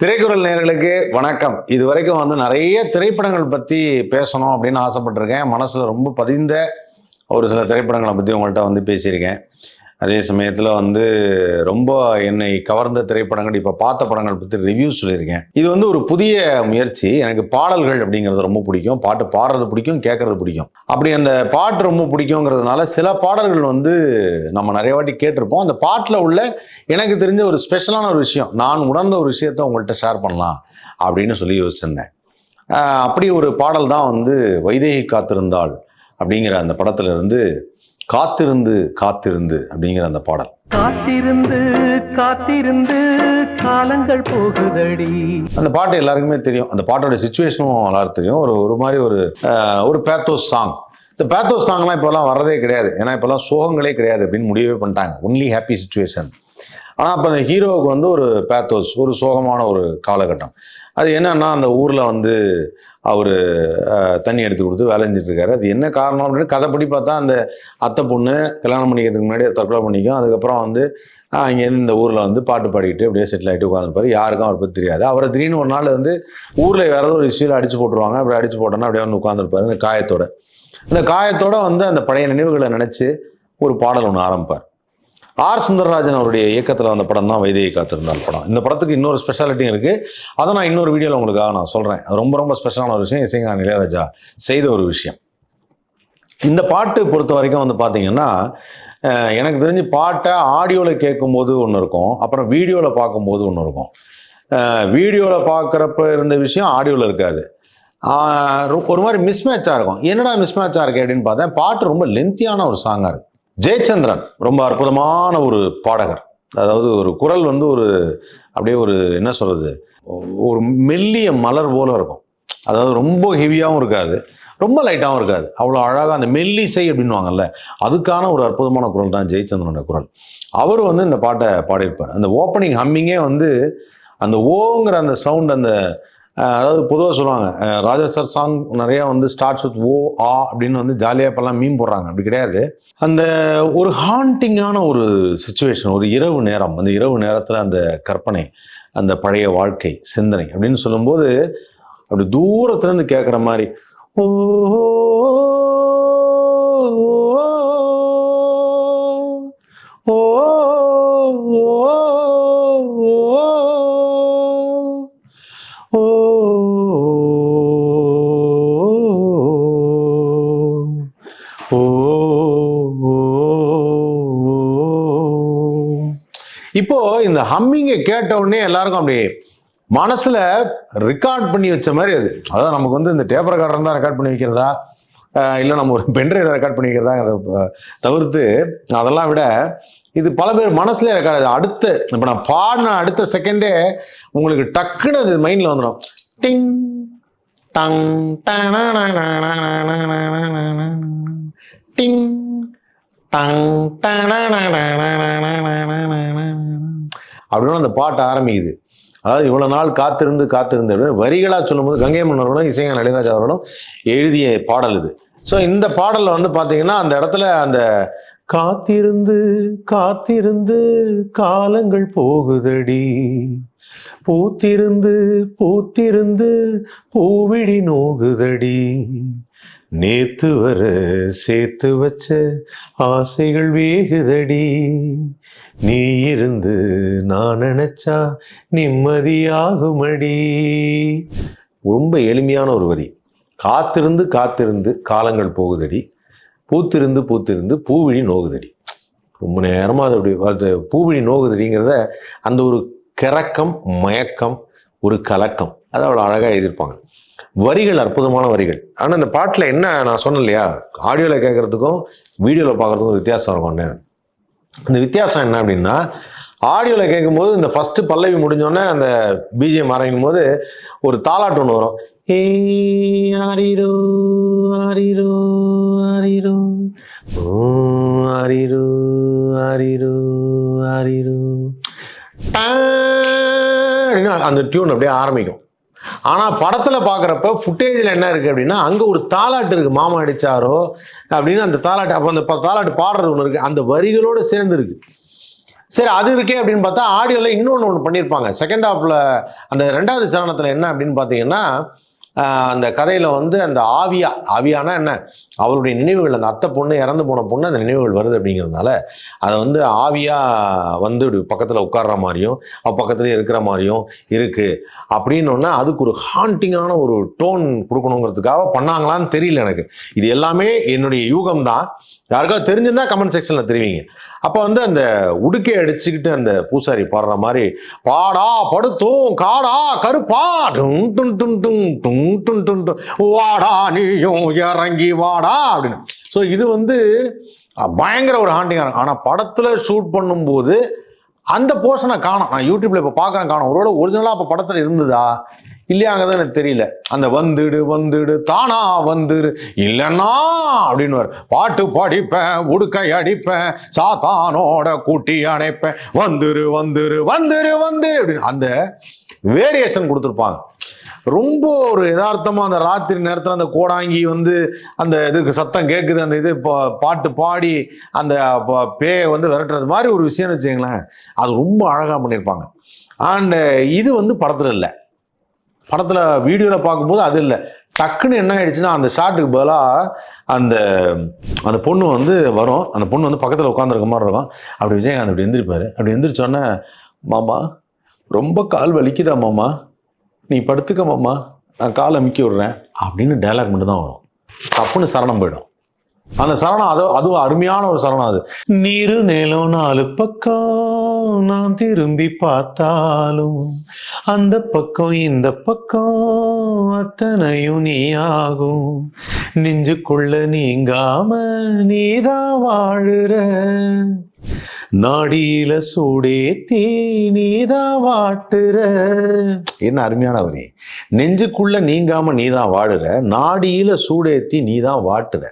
திரைக்குறள் நேர்களுக்கு வணக்கம். இது வரைக்கும் வந்து நிறைய திரைப்படங்கள் பற்றி பேசணும் அப்படின்னு ஆசைப்பட்டிருக்கேன். மனசில் ரொம்ப பதிந்த ஒரு சில திரைப்படங்களை பற்றி உங்கள்கிட்ட வந்து பேசியிருக்கேன். அதே சமயத்தில் வந்து ரொம்ப என்னை கவர்ந்த திரைப்படங்கள் இப்போ பார்த்த படங்கள் பற்றி ரிவ்யூ சொல்லியிருக்கேன். இது வந்து ஒரு புதிய முயற்சி. எனக்கு பாடல்கள் அப்படிங்கிறது ரொம்ப பிடிக்கும். பாட்டு பாடுறது பிடிக்கும் கேட்கறது பிடிக்கும். அப்படி அந்த பாட்டு ரொம்ப பிடிக்குங்கிறதுனால சில பாடல்கள் வந்து நம்ம நிறைய வாட்டி கேட்டிருப்போம். அந்த பாட்டில் உள்ள எனக்கு தெரிஞ்ச ஒரு ஸ்பெஷலான ஒரு விஷயம் நான் உணர்ந்த ஒரு விஷயத்தை உங்கள்கிட்ட ஷேர் பண்ணலாம் அப்படின்னு சொல்லி யோசிச்சிருந்தேன். அப்படி ஒரு பாடல் தான் வந்து வைதேகி காத்திருந்தாள் அப்படிங்கிற அந்த படத்துலேருந்து காத்திருந்து காத்திருந்து அப்படிங்கிற அந்த பாடல். காத்திருந்து காத்திருந்து காலங்கள் போகுதடி. அந்த பாட்டு எல்லாருக்குமே தெரியும். அந்த பாட்டோட சுச்சுவேஷனும் எல்லாருக்கும் தெரியும். ஒரு ஒரு மாதிரி ஒரு ஒரு பேத்தோஸ் சாங் இந்த பேத்தோஸ் சாங்லாம் இப்போல்லாம் வர்றதே கிடையாது. ஏன்னா இப்போல்லாம் சோகங்களே கிடையாது அப்படின்னு முடிவே பண்ணிட்டாங்க. ஒன்லி ஹாப்பி சுச்சுவேஷன் ஆனால் அப்போ அந்த ஹீரோவுக்கு வந்து ஒரு பேத்தோஸ் ஒரு சோகமான ஒரு காலகட்டம். அது என்னன்னா அந்த ஊரில் வந்து அவர் தண்ணி எடுத்து கொடுத்து வேலை இருக்காரு அது என்ன காரணம் அப்படின்னு கதைப்படி பார்த்தா அந்த அத்தை பொண்ணு கல்யாணம் பண்ணிக்கிறதுக்கு முன்னாடி தற்கொலை பண்ணிக்கும். அதுக்கப்புறம் வந்து இங்கேருந்து இந்த ஊரில் வந்து பாட்டு பாடிக்கிட்டு அப்படியே செட்டில் ஆகிட்டு உட்காந்துருப்பாரு யாருக்கும் அவரை பற்றி தெரியாது. அவரை திடீர்னு ஒரு நாள் வந்து ஊரில் வேற ஒரு இஷ்யூவில் அடிச்சு போட்டுருவாங்க. அப்படி அடிச்சு போட்டோன்னா அப்படியே வந்து உட்காந்துருப்பாரு அந்த காயத்தோட. அந்த காயத்தோட வந்து அந்த பழைய நினைவுகளை நினச்சி ஒரு பாடல் ஒன்று ஆரம்பிப்பார். ஆர் சுந்தரராஜன் அவருடைய இயக்கத்தில் வந்த படம் தான் வைதையை காத்திருந்தால் படம். இந்த படத்துக்கு இன்னொரு ஸ்பெஷாலிட்டியும் இருக்குது அதை நான் இன்னொரு வீடியோவில் உங்களுக்காக நான் சொல்கிறேன் அது ரொம்ப ரொம்ப ஸ்பெஷலான ஒரு விஷயம். இசைஞான இளையராஜா செய்த ஒரு விஷயம். இந்த பாட்டு பொறுத்த வரைக்கும் வந்து பார்த்தீங்கன்னா எனக்கு தெரிஞ்சு பாட்டை ஆடியோவில் கேட்கும்போது ஒன்று இருக்கும். அப்புறம் வீடியோவில் பார்க்கும்போது ஒன்று இருக்கும். வீடியோவில் பார்க்குறப்ப இருந்த விஷயம் ஆடியோவில் இருக்காது. ஒரு மாதிரி மிஸ்மேட்சாக இருக்கும். என்னடா மிஸ்மேட்சாக இருக்கு அப்படின்னு பார்த்தேன். பாட்டு ரொம்ப லென்த்தியான ஒரு சாங்காக இருக்குது ஜெயச்சந்திரன் ரொம்ப அற்புதமான ஒரு பாடகர். அதாவது ஒரு குரல் வந்து ஒரு அப்படியே ஒரு என்ன சொல்றது ஒரு மெல்லிய மலர் போல இருக்கும். அதாவது ரொம்ப ஹெவியாகவும் இருக்காது ரொம்ப லைட்டாகவும் இருக்காது. அவ்வளோ அழகாக அந்த மெல்லிசை அப்படின்னுவாங்கல்ல அதுக்கான ஒரு அற்புதமான குரல் தான் ஜெயச்சந்திரனோட குரல். அவர் வந்து இந்த பாட்டை பாடியிருப்பார். அந்த ஓப்பனிங் ஹம்மிங்கே வந்து அந்த ஓங்கிற அந்த சவுண்ட் அந்த அதாவது பொதுவாக சொல்லுவாங்க ராஜா சார் சாங் நிறையா வந்து ஸ்டார்ட்ஸ் வித் ஓ ஆ அப்படின்னு வந்து ஜாலியாக இப்போல்லாம் மீன் போடுறாங்க. அப்படி கிடையாது. அந்த ஒரு ஹாண்டிங்கான ஒரு சுச்சுவேஷன் ஒரு இரவு நேரம் அந்த இரவு நேரத்தில் அந்த கற்பனை அந்த பழைய வாழ்க்கை சிந்தனை அப்படின்னு சொல்லும்போது அப்படி தூரத்துலேருந்து கேட்குற மாதிரி ஓ ஓ ஓ இந்த ஹம்மிங்கை கேட்ட உடனே எல்லாருக்கும் அப்படியே மனசுல ரெக்கார்ட் பண்ணி வச்ச மாதிரி அது. அதாவது நமக்கு வந்து இந்த டேப் ரெக்கார்டர் தான் ரெக்கார்ட் பண்ணி வைக்கிறதா? இல்லை நம்ம ஒரு பென்ட்ரைவில் ரெக்கார்ட் பண்ணி வைக்கிறதா தவிர்த்து அதெல்லாம் விட இது பல பேர் மனசுலேயே ரெக்கார்டு அடுத்த இப்போ நான் பாடின அடுத்த செகண்டே உங்களுக்கு டக்குன்னு அது மைண்டில் வந்துடும். டிங் டங் டிங் டங் அப்படின்னு அந்த பாட்டு ஆரம்பிக்குது. அதாவது இவ்வளோ நாள் காத்திருந்து காத்திருந்து அப்படின்னு வரிகளாக சொல்லும்போது கங்கை மன்னர்களும் இசைஞான இளையராஜா அவர்களும் எழுதிய பாடல் இது. ஸோ இந்த பாடலில் வந்து பார்த்தீங்கன்னா அந்த இடத்துல அந்த காத்திருந்து காத்திருந்து காலங்கள் போகுதடி. பூத்திருந்து பூத்திருந்து பூவிழி நோகுதடி. நேத்து வர சேர்த்து வச்ச ஆசைகள் வேகுதடி. நீ இருந்து நான் நினைச்சா நிம்மதியாகுமடி. ரொம்ப எளிமையான ஒரு வரி. காத்திருந்து காத்திருந்து காலங்கள் போகுதடி. பூத்திருந்து பூத்திருந்து பூவிழி நோகுதடி. ரொம்ப நேரமாக அது அப்படி அது பூவிழி நோகுதடிங்கிறத அந்த ஒரு கிறக்கம் மயக்கம் ஒரு கலக்கம் அது அவ்வளோ அழகாக எழுதியிருப்பாங்க. வரிகள் அற்புதமான வரிகள். ஆனால் இந்த பாட்டில் என்ன நான் சொன்னேன் இல்லையா? ஆடியோவில் கேட்குறதுக்கும் வீடியோவில் பார்க்குறதுக்கும் வித்தியாசம் இருக்கும்னு இந்த வித்தியாசம் என்ன அப்படின்னா ஆடியோவில் கேட்கும்போது இந்த ஃபஸ்ட்டு பல்லவி முடிஞ்சோடனே அந்த பிஜிஎம் ஆரம்பிக்கும் போது ஒரு தாலாட்டு ஒன்று வரும். ஏ ஆரிரோ ஆரிரோ ஆரிரோ. ஓ ஆரிரோ ஆரிரோ ஆரிரோ. அந்த டியூன் அப்படியே ஆரம்பிக்கும். ஆனால் படத்தில் பார்க்குறப்ப ஃபுட்டேஜில் என்ன இருக்குது அப்படின்னா அங்கே ஒரு தாலாட்டு இருக்குது மாமா அடிச்சாரோ அப்படின்னு அந்த தாலாட்டு அப்போ அந்த ப- தாலாட்டு பாடுறது ஒன்று இருக்குது அந்த வரிகளோடு சேர்ந்துருக்கு. சரி அது இருக்கே அப்படின்னு பார்த்தா ஆடியோவில் இன்னொன்று ஒன்று பண்ணியிருப்பாங்க செகண்ட் ஹாஃபில் அந்த ரெண்டாவது சரணத்தில் என்ன அப்படின்னு பார்த்தீங்கன்னா அந்த கதையில் வந்து அந்த ஆவியா ஆவியானா என்ன? அவளுடைய நினைவுகள் அந்த அத்தை பொண்ணு இறந்து போன பொண்ணு அந்த நினைவுகள் வருது அப்படிங்கிறதுனால அதை வந்து ஆவியாக வந்து பக்கத்தில் உட்கார்ற மாதிரியும் அவள் பக்கத்துலேயே இருக்கிற மாதிரியும் இருக்குது அப்படின்னோன்னா அதுக்கு ஒரு ஹாண்டிங்கான ஒரு டோன் கொடுக்கணுங்கிறதுக்காக பண்ணாங்களான்னு தெரியல எனக்கு. இது எல்லாமே என்னுடைய யூகம் தான் யாருக்காவது தெரிஞ்சிருந்தா கமெண்ட் செக்ஷனில் தெரிவிங்க. அப்போ வந்து அந்த உடுக்கை அடிச்சுக்கிட்டு அந்த பூசாரி பாடுற மாதிரி பாடா படுத்தும் காடா கருப்பா டும் டும் டும் டும் டும் வாடா நீயும் இறங்கி வாடா அப்படின்னு. ஸோ இது வந்து பயங்கர ஒரு ஹாண்டிங்காக இருக்கும். ஆனால் படத்தில் ஷூட் பண்ணும்போது அந்த போர்ஷனை காணும். நான் யூடியூப்ல இப்போ பார்க்குறேன் காணும். ஒருவேளை ஒரிஜினலாக அப்போ படத்தில் இருந்ததா? இல்லையாங்கிறது எனக்கு தெரியல. அந்த வந்துடு வந்துடு தானா வந்துடு இல்லைன்னா அப்படின்னு பாட்டு படிப்பேன் உடுக்கை அடிப்பேன் சாத்தானோட கூட்டி அணைப்பேன். வந்துரு வந்துரு வந்துரு வந்துரு அப்படின்னு. அந்த வேரியேஷன் கொடுத்துருப்பாங்க. ரொம்ப ஒரு யதார்த்தமாக அந்த ராத்திரி நேரத்தில் அந்த கோடாங்கி வந்து அந்த இதுக்கு சத்தம் கேட்குது அந்த இது பா- பாட்டு பாடி அந்த ப- பேயை வந்து விரட்டுறது மாதிரி ஒரு விஷயம்னு வச்சுங்களேன் அது ரொம்ப அழகாக பண்ணியிருப்பாங்க. அண்டு இது வந்து படத்தில் இல்லை. படத்தில் வீடியோவில் பார்க்கும்போது அது இல்லை. டக்குன்னு என்ன ஆயிடுச்சுன்னா அந்த ஷாட்டுக்கு பதிலாக அந்த அந்த பொண்ணு வந்து வரும். அந்த பொண்ணு வந்து பக்கத்தில் உட்காந்துருக்க மாதிரி இருக்கும். அப்படி விஜயகாந்த் அப்படி எந்திரிப்பார். அப்படி எந்திரிச்சோன்னே மாமா ரொம்ப கால் வலிக்குதா மாமா? நீ படுத்துக்க நான் காலை அமுக்கி விடுறேன் அப்படின்னு டைலாக் மட்டும் தான் வரும். தப்புன்னு சரணம் போயிடும். அந்த சரணம் அது அதுவும் அருமையான ஒரு சரணம் அது. நீரு நிலம் நாலு பக்கம் நான் திரும்பி பார்த்தாலும் அந்த பக்கம் இந்த பக்கம் அத்தனையும் நீ ஆகும் நெஞ்சுக்குள்ள நீங்காம நீதான் வாழுற. நாடியில சூடேத்தி நீதான் வாட்டுற. என்ன அருமையான வரி. நெஞ்சுக்குள்ள நீங்காம நீதான் வாடுற நாடியில சூடேத்தி நீதான் வாட்டுற.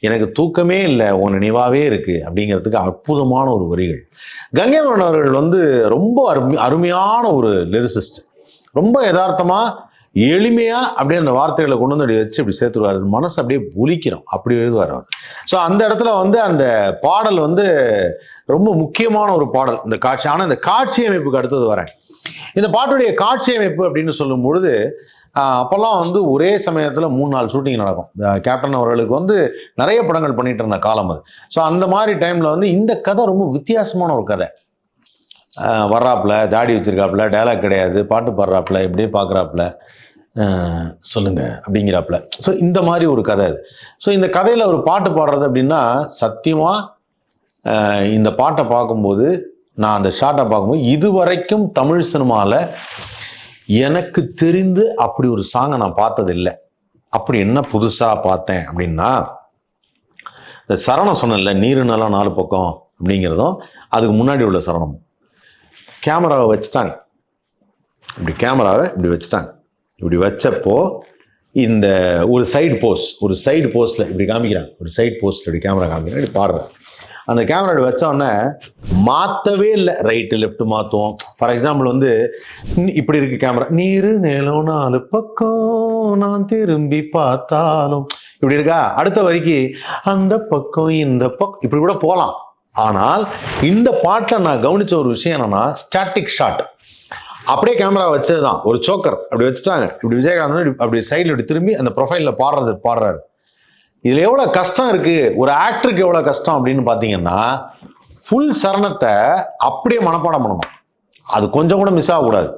எனக்கு தூக்கமே இல்லை உன் நினைவாவே இருக்கு அப்படிங்கிறதுக்கு அற்புதமான ஒரு வரிகள். கங்கை மன்னன் அவர்கள் வந்து ரொம்ப அருமை அருமையான ஒரு லிரிசிஸ்ட் ரொம்ப யதார்த்தமாக எளிமையா அப்படியே அந்த வார்த்தைகளை கொண்டு வந்து அப்படி வச்சு அப்படி சேர்த்துருவார். மனசு அப்படியே புலிக்கிறோம் அப்படி எழுதுவார் அவர். ஸோ அந்த இடத்துல வந்து அந்த பாடல் வந்து ரொம்ப முக்கியமான ஒரு பாடல். இந்த காட்சி. ஆனால் இந்த காட்சி அமைப்புக்கு அடுத்தது வரேன். இந்த பாட்டுடைய காட்சி அமைப்பு அப்படின்னு சொல்லும் பொழுது அப்போல்லாம் வந்து ஒரே சமயத்தில் மூணு நாள் ஷூட்டிங் நடக்கும். கேப்டன் அவர்களுக்கு வந்து நிறைய படங்கள் பண்ணிட்டு இருந்த காலம் அது. ஸோ அந்த மாதிரி டைமில் வந்து இந்த கதை ரொம்ப வித்தியாசமான ஒரு கதை. வர்றாப்புல தாடி வச்சிருக்காப்புல டயலாக் கிடையாது பாட்டு பாடுறாப்புல இப்படியே பார்க்குறாப்புல சொல்லுங்க அப்படிங்கிறாப்புல. ஸோ இந்த மாதிரி ஒரு கதை அது. ஸோ இந்த கதையில் ஒரு பாட்டு பாடுறது அப்படின்னா சத்தியமாக இந்த பாட்டை பார்க்கும்போது நான் அந்த ஷாட்டை பார்க்கும்போது இதுவரைக்கும் தமிழ் சினிமாவில் எனக்கு தெரிந்து அப்படி ஒரு சாங்கை நான் பார்த்ததில்லை. அப்படி என்ன புதுசாக பார்த்தேன் அப்படின்னா இந்த சரணம் சொன்னேன்ல நீர் நல்லா நாலு பக்கம் அப்படிங்கிறதும் அதுக்கு முன்னாடி உள்ள சரணம் கேமராவை வச்சுட்டாங்க. இப்படி கேமராவை இப்படி வச்சுட்டாங்க. இப்படி வச்சப்போ இந்த ஒரு சைடு போஸ்ட் ஒரு சைடு போஸ்டில் இப்படி காமிக்கிறாங்க. ஒரு சைடு போஸ்டில் இப்படி கேமரா காமிக்கிறாங்க. இப்படி பாடுறேன் அந்த கேமரா இப்படி வச்ச மாற்றவே இல்லை. ரைட்டு லெஃப்ட் மாற்றுவோம் ஃபார் எக்ஸாம்பிள் வந்து இப்படி இருக்கு கேமரா நீரு நிலம் நாலு பக்கம் நான் திரும்பி பார்த்தாலும். இப்படி இருக்கா? அடுத்த வரைக்கு அந்த பக்கம் இந்த பக்கம். இப்படி கூட போகலாம் ஆனால் இந்த பாட்டில் நான் கவனிச்ச ஒரு விஷயம் என்னன்னா ஸ்டாட்டிக் ஷாட் அப்படியே கேமரா வச்சது தான் ஒரு சோக்கர் அப்படி வச்சுட்டாங்க. இப்படி விஜயகாந்த் அப்படி சைடில் இப்படி திரும்பி அந்த ப்ரொஃபைலில் பாடுறது பாடுறாரு. இதில் எவ்வளோ கஷ்டம் இருக்குது ஒரு ஆக்டருக்கு எவ்வளோ கஷ்டம் அப்படின்னு பார்த்தீங்கன்னா ஃபுல் சரணத்தை அப்படியே மனப்பாடம் பண்ணணும். அது கொஞ்சம் கூட மிஸ் ஆகக்கூடாது.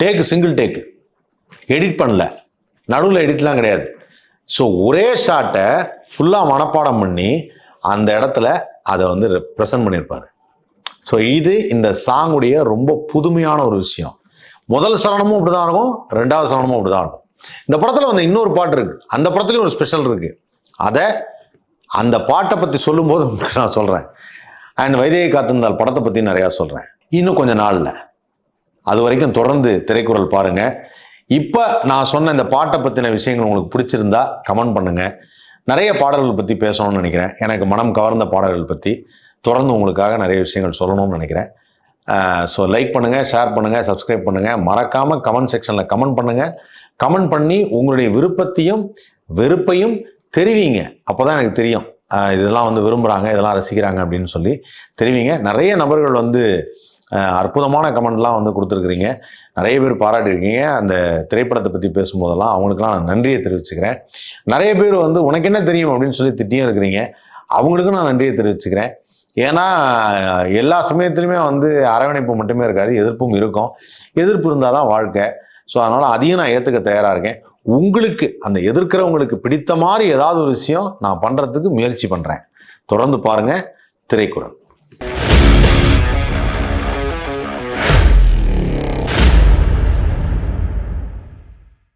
டேக்கு சிங்கிள் டேக்கு எடிட் பண்ணல. நடுவில் எடிட்லாம் கிடையாது. ஸோ ஒரே ஷாட்டை ஃபுல்லாக மனப்பாடம் பண்ணி அந்த இடத்துல அதை வந்து ப்ரெசென்ட் பண்ணியிருப்பாரு. ஸோ இது இந்த சாங்குடைய ரொம்ப புதுமையான ஒரு விஷயம். முதல் சரணமும் அப்படிதான் இருக்கும் ரெண்டாவது சரணமும் அப்படிதான் இருக்கும். இந்த படத்தில் வந்து இன்னொரு பாட்டு இருக்கு. அந்த படத்துலையும் ஒரு ஸ்பெஷல் இருக்கு. அதை அந்த பாட்டை பற்றி சொல்லும்போது உங்களுக்கு நான் சொல்கிறேன் அண்ட் வைதேகி காத்திருந்தால் படத்தை பற்றி நிறையா சொல்கிறேன் இன்னும் கொஞ்சம் நாளில். அது வரைக்கும் தொடர்ந்து திரைக்குறள் பாருங்கள் இப்போ நான் சொன்ன இந்த பாட்டை பற்றின விஷயங்கள் உங்களுக்கு பிடிச்சிருந்தா கமெண்ட் பண்ணுங்கள் நிறைய பாடல்கள் பற்றி பேசணும்னு நினைக்கிறேன். எனக்கு மனம் கவர்ந்த பாடல்கள் பற்றி தொடர்ந்து உங்களுக்காக நிறைய விஷயங்கள் சொல்லணும்னு நினைக்கிறேன். ஸோ லைக் பண்ணுங்கள் ஷேர் பண்ணுங்கள் சப்ஸ்கிரைப் பண்ணுங்கள் மறக்காமல் கமெண்ட் செக்ஷனில் கமெண்ட் பண்ணுங்கள் கமெண்ட் பண்ணி உங்களுடைய விருப்பத்தையும் வெறுப்பையும் தெரிவிங்க. அப்போ தான் எனக்கு தெரியும். இதெல்லாம் வந்து விரும்புகிறாங்க இதெல்லாம் ரசிக்கிறாங்க அப்படின்னு சொல்லி தெரிவிங்க. நிறைய நபர்கள் வந்து அற்புதமான கமெண்ட்லாம் வந்து கொடுத்துருக்குறீங்க. நிறைய பேர் பாராட்டியிருக்கீங்க. அந்த திரைப்படத்தை பற்றி பேசும்போதெல்லாம் அவங்களுக்குலாம் நான் நன்றியை தெரிவிச்சுக்கிறேன். நிறைய பேர் வந்து உனக்கு என்ன தெரியும்? அப்படின்னு சொல்லி திட்டியும் இருக்கிறீங்க. அவங்களுக்கும் நான் நன்றியை தெரிவிச்சுக்கிறேன். ஏன்னா எல்லா சமயத்துலையுமே வந்து அரவணைப்பு மட்டுமே இருக்காது எதிர்ப்பும் இருக்கும். எதிர்ப்பு இருந்தால் தான் வாழ்க்கை. ஸோ அதனால் அதையும் நான் ஏற்றுக்க தயாராக இருக்கேன். உங்களுக்கு அந்த எதிர்க்கிறவங்களுக்கு பிடித்த மாதிரி ஏதாவது ஒரு விஷயம் நான் பண்ணுறதுக்கு முயற்சி பண்ணுறேன் தொடர்ந்து பாருங்கள் திரைக்குறள்